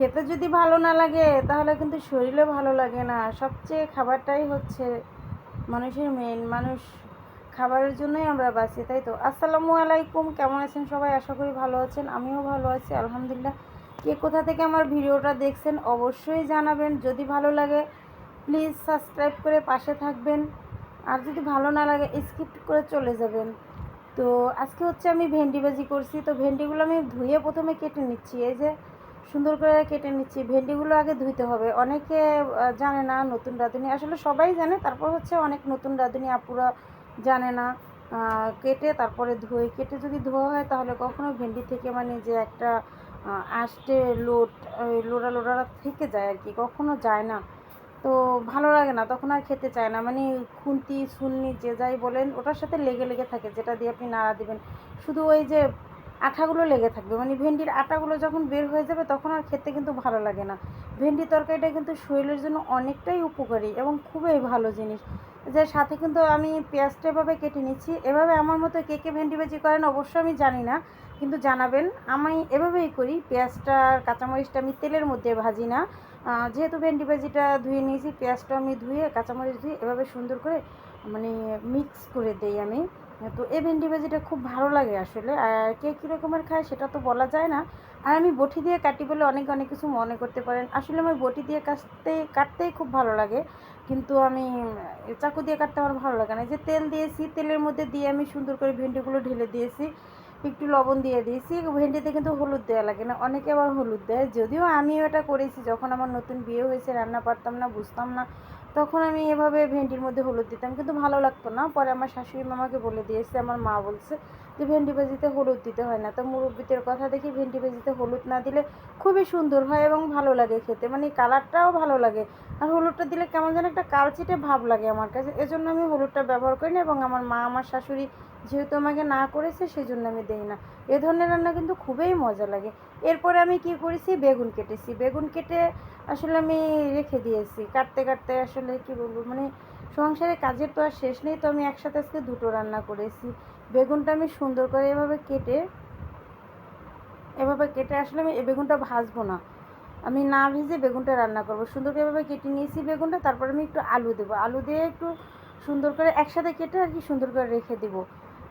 খেতে যদি ভালো না লাগে, তাহলে কিন্তু শরীরে ভালো লাগে না। সবচেয়ে খাবারটাই হচ্ছে মানুষের মেন মানুষ খাবারের জন্যই আমরা বাঁচি, তাই তো? আসসালামু আলাইকুম, কেমন আছেন সবাই? আশা করি ভালো আছেন, আমিও ভালো আছি, আলহামদুলিল্লাহ। কে কোথা থেকে আমার ভিডিওটা দেখছেন, অবশ্যই জানাবেন। যদি ভালো লাগে প্লিজ সাবস্ক্রাইব করে পাশে থাকবেন। আর যদি ভালো না লাগে স্কিপ করে চলে যাবেন। তো আজকে হচ্ছে আমি ভেন্ডি ভাজি করছি, তো ভেন্ডিগুলো আমি ধুয়ে প্রথমে কেটে নিচ্ছি। এই যে সুন্দর করে কেটে নিচ্ছি। ভেন্ডিগুলো আগে ধুইতে হবে। অনেকে জানে না নতুন রাঁধুনি। আসলে সবাই জানে, তারপর হচ্ছে অনেক নতুন রাঁধুনি আপুরা জানে না। কেটে তারপরে ধুয়ে, কেটে যদি ধোয়া হয় তাহলে কখনো ভেন্ডি থেকে মানে যে একটা আষ্টে লোট লোড়া লোড়া থেকে যায় আর কি, কখনো যায় না। তো ভালো লাগে না, তখন আর খেতে চায় না। মানে খুন্তি, সুন্নি যে যাই বলেন, ওটার সাথে লেগে লেগে থাকে, যেটা দিয়ে আপনি নাড়া দিবেন। শুধু ওই যে আঠাগুলো লেগে থাকবে। মানে ভেন্ডির আটাগুলো যখন বের হয়ে যাবে তখন আর খেতে কিন্তু ভালো লাগে না। ভেন্ডি তরকারিটা কিন্তু শরীরের জন্য অনেকটাই উপকারী এবং খুবই ভালো জিনিস। যে সাথে কিন্তু আমি পেঁয়াজটা এভাবে কেটে নিচ্ছি। এভাবে আমার মতো কে কে ভেন্ডি ভাজি করেন অবশ্য আমি জানি না, কিন্তু জানাবেন। আমি এভাবেই করি। পেঁয়াজটা কাঁচামরিচটা আমি তেলের মধ্যে ভাজি না। যেহেতু ভেন্ডি ভাজিটা ধুয়ে নিয়েছি, পেঁয়াজটা আমি ধুয়ে, কাঁচামরিচ ধুয়ে এভাবে সুন্দর করে মানে মিক্স করে দেই আমি। তো এই ভেন্ডি ভাজিটা খুব ভালো লাগে আসলে। আর কে কী রকমের খায় সেটা তো বলা যায় না। আর আমি বটি দিয়ে কাটি বলে অনেক অনেক কিছু মনে করতে পারেন। আসলে আমার বটি দিয়ে কাটতে কাটতেই খুব ভালো লাগে। কিন্তু আমি চাকু দিয়ে কাটতে আমার ভালো লাগে না। যে তেল দিয়েছি, তেলের মধ্যে দিয়ে আমি সুন্দর করে ভেন্ডিগুলো ঢেলে দিয়েছি। একটু লবণ দিয়ে দিয়েছি। ভেন্ডিতে কিন্তু হলুদ দেওয়া লাগে না। অনেকে আবার হলুদ দেয়। যদিও আমিও এটা করেছি। যখন আমার নতুন বিয়ে হয়েছে, রান্না পারতাম না, বুঝতাম না। তখন আমি এভাবে ভেন্ডির মধ্যে হলুদ দিতাম, কিন্তু ভালো লাগতো না। পরে আমার শাশুড়ি মামাকে বলে দিয়েছে, আমার মা বলছে যে, ভেন্ডি ভাজিতে হলুদ দিতে হয় না। তো মুরব্বিদের কথা দেখি ভেন্ডি ভাজিতে হলুদ না দিলে খুবই সুন্দর হয় এবং ভালো লাগে খেতে। মানে কালারটাও ভালো লাগে। আর হলুদটা দিলে কেমন যেন একটা কালচিটে ভাব লাগে আমার কাছে। এজন্য আমি হলুদটা ব্যবহার করি না এবং আমার মা, আমার শাশুড়ি যেহেতু আমাকে না করেছে সেই জন্য আমি দেই না। এ ধরনের রান্না কিন্তু খুবই মজা লাগে। এরপরে আমি কি করেছি? বেগুন কেটেছি। বেগুন কেটে আসলে আমি রেখে দিয়েছি। কাটতে কাটতে আসলে কি বলব মানে সংসারে কাজের তো আর শেষ নেই, তো আমি একসাথে আজকে দুটো রান্না করেছি। বেগুনটা আমি সুন্দর করে এভাবে কেটে এভাবে কেটে আসলে আমি বেগুনটা ভাজবো না। আমি না ভেজে বেগুনটা রান্না করব। সুন্দর করে এভাবে কেটে নিয়েছি বেগুনটা, তারপর আমি একটু আলু দেবো। আলু দিয়ে একটু সুন্দর করে একসাথে কেটে আর কি সুন্দর করে রেখে দেবো।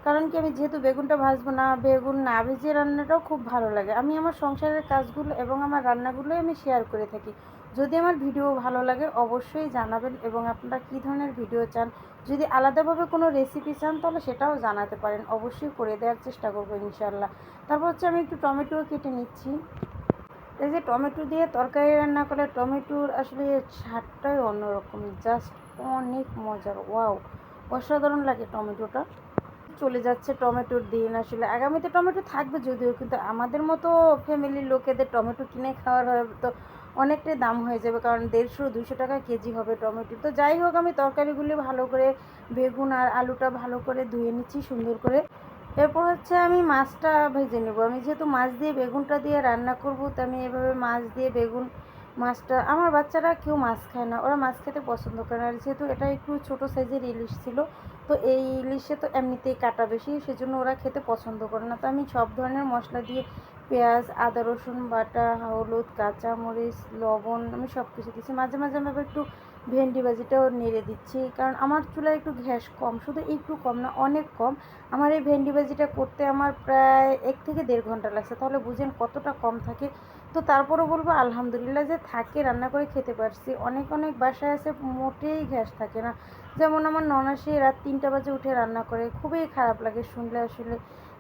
কারণ কি আমি যেহেতু বেগুনটা ভাজবো না, বেগুন না ভেজে রান্নাটাও খুব ভালো লাগে। আমি আমার সংসারের কাজগুলো এবং আমার রান্নাগুলোই আমি শেয়ার করে থাকি। যদি আমার ভিডিও ভালো লাগে, অবশ্যই জানাবেন এবং আপনারা কী ধরনের ভিডিও চান? যদি আলাদাভাবে কোনো রেসিপি চান, তাহলে সেটাও জানাতে পারেন। অবশ্যই করে দেওয়ার চেষ্টা করব ইনশাল্লাহ তারপর হচ্ছে আমি একটু টমেটোও কেটে নিচ্ছি। এই যে টমেটো দিয়ে তরকারি রান্না করে টমেটোর আসলে স্বাদটাই অন্যরকম জাস্ট অনেক মজার। ওয়াও, অসাধারণ লাগে টমেটোটা। চলে যাচ্ছে টমেটোর দিন আসলে। আগামীতে টমেটো থাকবে যদিও, কিন্তু আমাদের মতো ফ্যামিলির লোকেদের টমেটো কিনে খাওয়ার হয় তো অনেকটাই দাম হয়ে যাবে, কারণ দেড়শো দুশো টাকা কেজি হবে টমেটো। তো যাই হোক, আমি তরকারিগুলি ভালো করে বেগুন আর আলুটা ভালো করে ধুয়ে নিচ্ছি সুন্দর করে। এরপর হচ্ছে আমি মাছটা ভেজে নেব। আমি যেহেতু মাছ দিয়ে বেগুনটা দিয়ে রান্না করব, তো আমি এভাবে মাছ দিয়ে বেগুন মাছটা, আমার বাচ্চারা কেউ মাছ খায় না, ওরা মাছ খেতে পছন্দ করে না। আর যেহেতু এটা একটু ছোটো সাইজের ইলিশ ছিল, তো এই ইলিশে তো এমনিতেই কাটা বেশি, সেজন্য ওরা খেতে পছন্দ করে না। তো আমি সব ধরনের মশলা দিয়ে পেঁয়াজ, আদা, রসুন বাটা, হলুদ, কাঁচামরিচ, লবণ, আমি সব কিছু দিচ্ছি। মাঝে মাঝে আমি আবার একটু ভেন্ডি ভাজিটাও নেড়ে দিচ্ছি, কারণ আমার চুলায় একটু গ্যাস কম, শুধু একটু কম না, অনেক কম। আমার এই ভেন্ডি ভাজিটা করতে আমার প্রায় এক থেকে দেড় ঘণ্টা লাগছে, তাহলে বুঝেন কতটা কম থাকে। তো তারপরও বলব, আলহামদুলিল্লাহ যে থাকে, রান্না করে খেতে পারছি। অনেক অনেক বাসায় আছে, মোটেই গ্যাস থাকে না। যেমন আমার ননাসে রাত তিনটা বাজে উঠে রান্না করে, খুবই খারাপ লাগে শুনলে আসলে।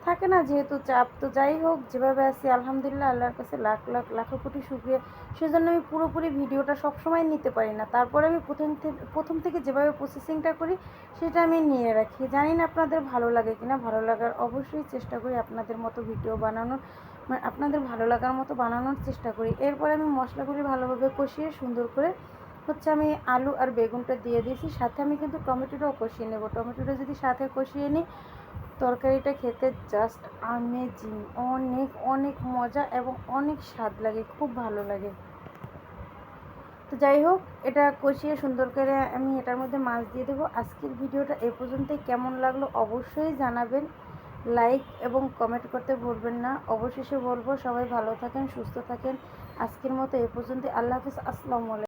থাকে না, যেহেতু চাপ। তো যাই হোক, যেভাবে আছি, আলহামদুলিল্লাহ, আল্লাহর কাছে লাখ লাখ, লাখো কোটি শুক্রিয়া। সেজন্য আমি পুরোপুরি ভিডিওটা সবসময় নিতে পারি না। তারপরে আমি প্রথম থেকে প্রথম থেকে যেভাবে প্রসেসিংটা করি, সেটা আমি নিয়ে রাখি। জানি না আপনাদের ভালো লাগে কিনা, ভালো লাগার অবশ্যই চেষ্টা করি আপনাদের মতো ভিডিও বানানোর মানে আপনাদের ভালো লাগার মতো বানানোর চেষ্টা করি। এরপর আমি মশলাগুলি ভালোভাবে কষিয়ে সুন্দর করে হচ্ছে আমি আলু আর বেগুনটা দিয়ে দিয়েছি। সাথে আমি কিন্তু টমেটোটাও কষিয়ে নেব। টমেটোটা যদি সাথে কষিয়ে নিই তরকারিটা খেতে জাস্ট আমেজিং অনেক অনেক মজা এবং অনেক স্বাদ লাগে, খুব ভালো লাগে। তো যাই হোক, এটা কষিয়ে সুন্দর করে আমি এটার মধ্যে মাছ দিয়ে দেবো। আজকের ভিডিওটা এ পর্যন্তই। কেমন লাগল অবশ্যই জানাবেন। লাইক এবং কমেন্ট করতে ভুলবেন না। অবশেষে বলব, সবাই ভালো থাকেন, সুস্থ থাকেন। আজকের মতো এ পর্যন্ত আল্লাহ হাফিজ। আসসালামু